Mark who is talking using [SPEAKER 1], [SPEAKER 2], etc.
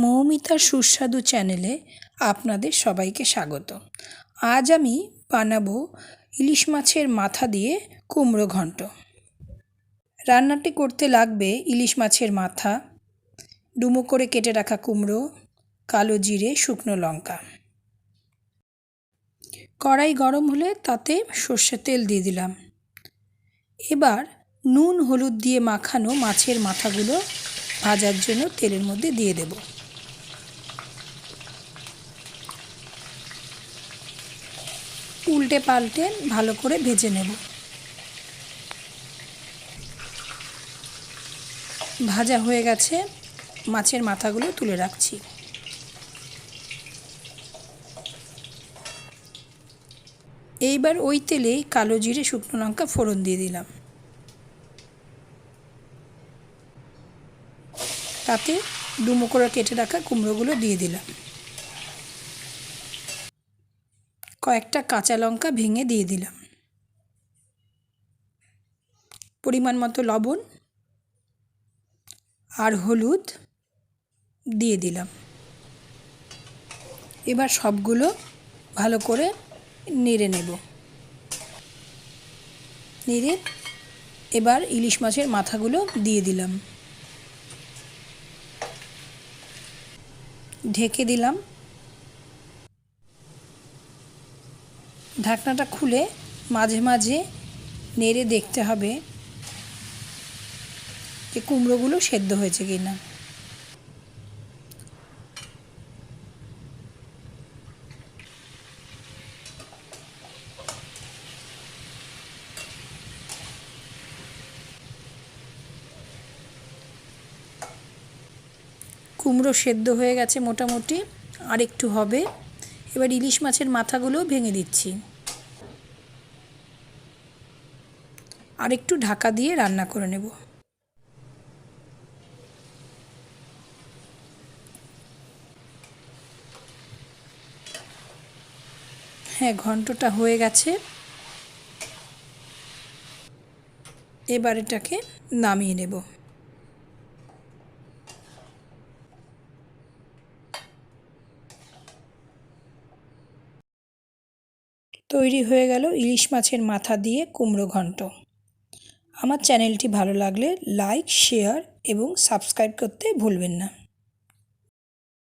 [SPEAKER 1] মৌমিতার সুস্বাদু চ্যানেলে আপনাদের সবাইকে স্বাগত। আজ আমি বানাবো ইলিশ মাছের মাথা দিয়ে কুমড়ো ঘন্ট। রান্নাটি করতে লাগবে ইলিশ মাছের মাথা, ডুমো করে কেটে রাখা কুমড়ো, কালো জিরে, শুকনো লঙ্কা। কড়াই গরম হলে তাতে সর্ষের তেল দিয়ে দিলাম। এবার নুন, হলুদ দিয়ে মাখানো মাছের মাথাগুলো ভাজার জন্য তেলের মধ্যে দিয়ে দেব। উল্টে পাল্টে ভালো করে ভেজে নেব। ভাজা হয়ে গেছে, মাছের মাথাগুলো তুলে রাখছি। এইবার ওই তেলেই কালো জিরে, শুকনো লঙ্কা ফোড়ন দিয়ে দিলাম। তাতে ডুমো করে কেটে রাখা কুমড়োগুলো দিয়ে দিলাম। কয়েকটা কাঁচা লঙ্কা ভেঙে দিয়ে দিলাম। পরিমাণ মতো লবণ আর হলুদ দিয়ে দিলাম। এবার সবগুলো ভালো করে নেড়ে নেব। নেড়ে এবার ইলিশ মাছের মাথাগুলো দিয়ে দিলাম। ঢেকে দিলাম। ঢাকনাটা খুলে মাঝে মাঝে নেড়ে দেখতে হবে যে কুমড়োগুলো সেদ্ধ হয়েছে কি না কুমড়ো সেদ্ধ হয়ে গেছে মোটামুটি আর একটু হবে। এবার ইলিশ মাছের মাথাগুলো ভেঙে দিচ্ছি। আর একটু ঢাকা দিয়ে রান্না করে নেব। হ্যাঁ ঘন্টটা হয়ে গেছে। এবার এটাকে নামিয়ে নেব। তৈরি হয়ে গেল ইলিশ মাছের মাথা দিয়ে কুমড়ো ঘন্ট। আমার চ্যানেলটি ভালো লাগলে লাইক, শেয়ার এবং সাবস্ক্রাইব করতে ভুলবেন না।